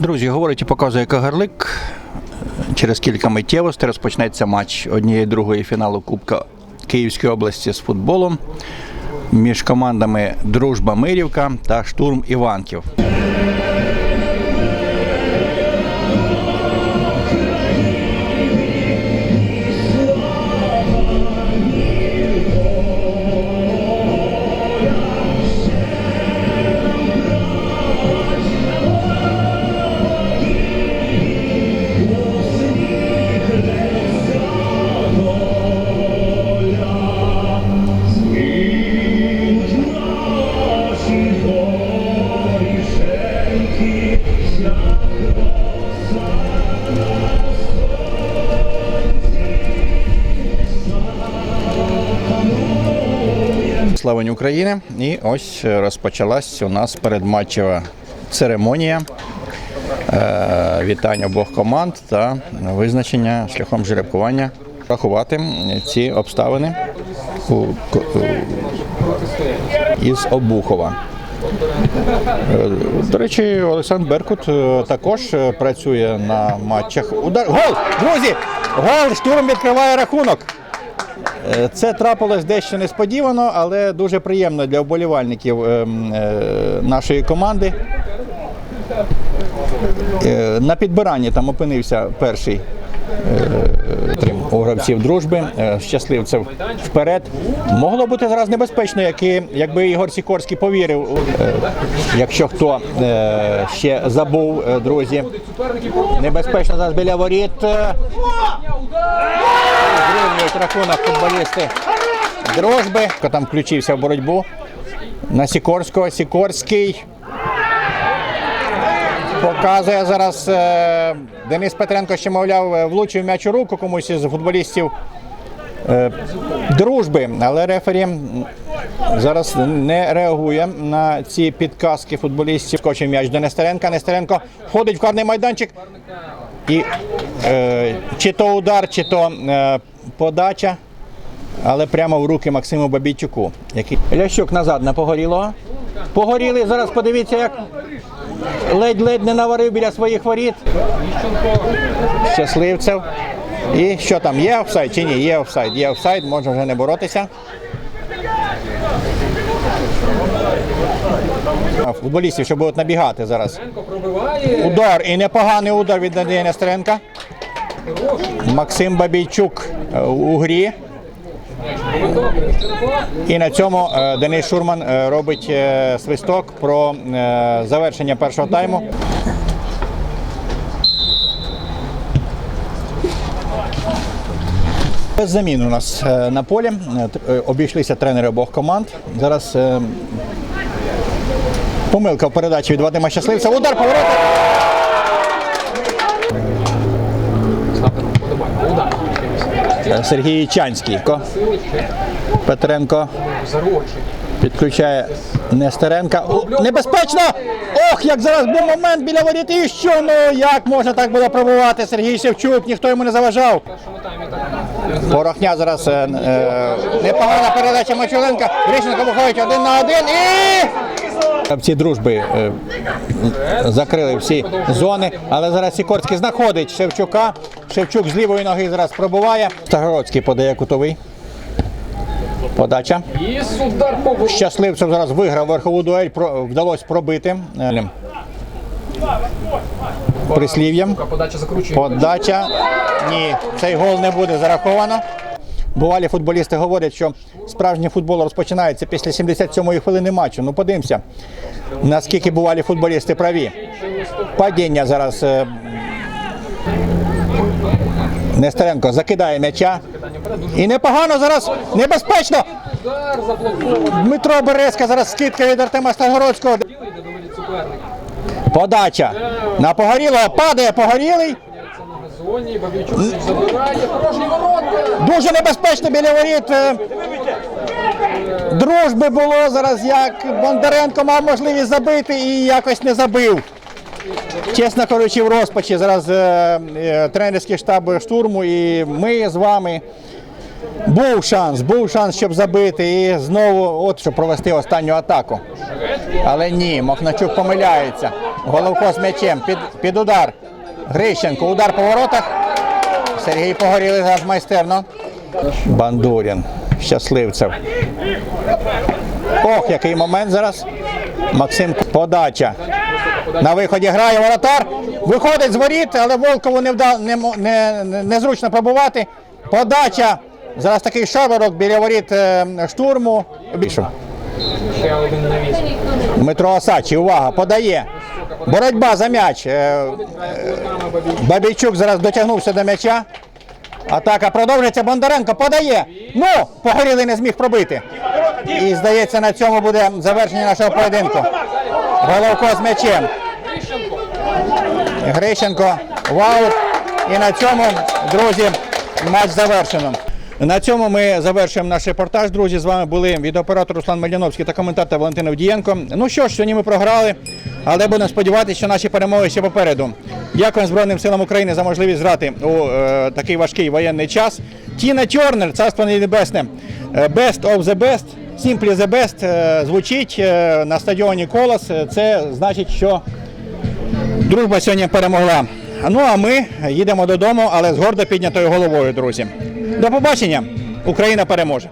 Друзі, говорить і показує Кагарлик. Через кілька миттєвостей розпочнеться матч однієї другої фіналу Кубка Київської області з футболом між командами Дружба Мирівка та Штурм Іванків. Славень України. І ось розпочалась у нас передматчева церемонія. Е, Вітання обох команд та визначення шляхом жеребкування. Рахувати ці обставини із Обухова. Е, До речі, Олександр Беркут е, також е, працює на матчах. Удар. Гол! Друзі! Гол! Штурм відкриває рахунок. Е, Це трапилось дещо несподівано, але дуже приємно для вболівальників ем, е, нашої команди. Е, На підбиранні там опинився перший у гравців дружби. Е, Щасливцев вперед. Могло бути зараз небезпечно, якби Ігор Сікорський повірив. Е, Якщо хто е, ще забув, е, друзі. Небезпечно зараз біля воріт. Е, Зрівнюють рахунок футболісти дружби. Там включився в боротьбу на Сікорського. Сікорський показує зараз е, Денис Петренко, ще мовляв, е, влучив м'яч у руку комусь із футболістів е, дружби, але рефері зараз не реагує на ці підказки футболістів. Скочив м'яч до Нестеренка. Нестеренко входить в карний майданчик. І е, чи то удар, чи то е, подача, але прямо в руки Максиму Бабійчуку. Який... Лящук назад на погорілого. Погорілий. Зараз подивіться, як ледь-ледь не наварив біля своїх воріт. Щасливцев. І що там, є офсайд чи ні? Є офсайд. Є офсайд, може вже не боротися. Футболістів, що будуть набігати зараз. Удар і непоганий удар від Андрія Нестеренка. Максим Бабійчук е, у грі. І на цьому е, Денис Шурман е, робить е, свисток про завершення першого тайму. Без замін у нас на полі. Обійшлися тренери обох команд. Зараз помилка в передачі від Вадима Щасливця. Удар поворота. Сергій Чанський. Петренко підключає Нестеренка. У, Небезпечно! Ох, як зараз був момент біля воріт. І що? Ну як можна так було пробувати? Сергій Шевчук, ніхто йому не заважав. Порохня зараз е, е, непогана передача Мачуленка. Грищенко виходить один на один і. Ці дружби е, закрили всі зони, але зараз Сікорський знаходить Шевчука. Шевчук з лівої ноги зараз пробуває. Стагородський подає кутовий. Подача. Щасливцев зараз виграв верхову дуель, вдалося пробити. Е, Прислів'ям. подача. Ні, цей гол не буде зараховано. Бувалі футболісти говорять, що справжній футбол розпочинається після 77-ї хвилини матчу. Ну подивимося, наскільки бувалі футболісти праві. Падіння зараз. Нестеренко закидає м'яча. І непогано зараз небезпечно. Дмитро Березка зараз скидка від Артема суперника. Подача. На погорілого падає погорілий. Дуже небезпечно біля воріт. е, Дружби було зараз, як Бондаренко мав можливість забити і якось не забив. Чесно кажучи, в розпачі зараз е, е, тренерський штаб штурму і ми з вами. Був шанс, був шанс, щоб забити і знову, от щоб провести останню атаку. Але ні, Махначук помиляється. Головко з м'ячем. Під, під удар. Грищенко. Удар по воротах. Сергій Погорілий зараз майстерно. Бандурін. Щасливцев. Ох, який момент зараз. Максим подача. На виході грає воротар. Виходить з воріт, але Волкову не вда... не, не, не, незручно пробувати. Подача. Зараз такий шаворок біля воріт е, штурму. Більше. Дмитро Осачі, увага, подає. Боротьба за м'яч. Е, Бабійчук. Бабійчук зараз дотягнувся до м'яча. Атака продовжується. Бондаренко подає. Ну, погорілий не зміг пробити. І здається, на цьому буде завершення нашого поєдинку. Головко з м'ячем. Грищенко. Вау. І на цьому, друзі, матч завершено. На цьому ми завершуємо наш репортаж. Друзі, з вами були відеооператор Руслан Мальяновський та коментатор Валентин Авдієнко. Ну що ж, сьогодні ми програли, але будемо сподіватися, що наші перемоги ще попереду. Дякую Збройним силам України за можливість грати у е, такий важкий воєнний час. Тіна Тернер, царство небесне, е, best of the best, simply the best е, звучить е, на стадіоні Колос. Е, Це значить, що Дружба сьогодні перемогла. Ну а ми їдемо додому, але з гордо піднятою головою, друзі. До побачення! Україна переможе!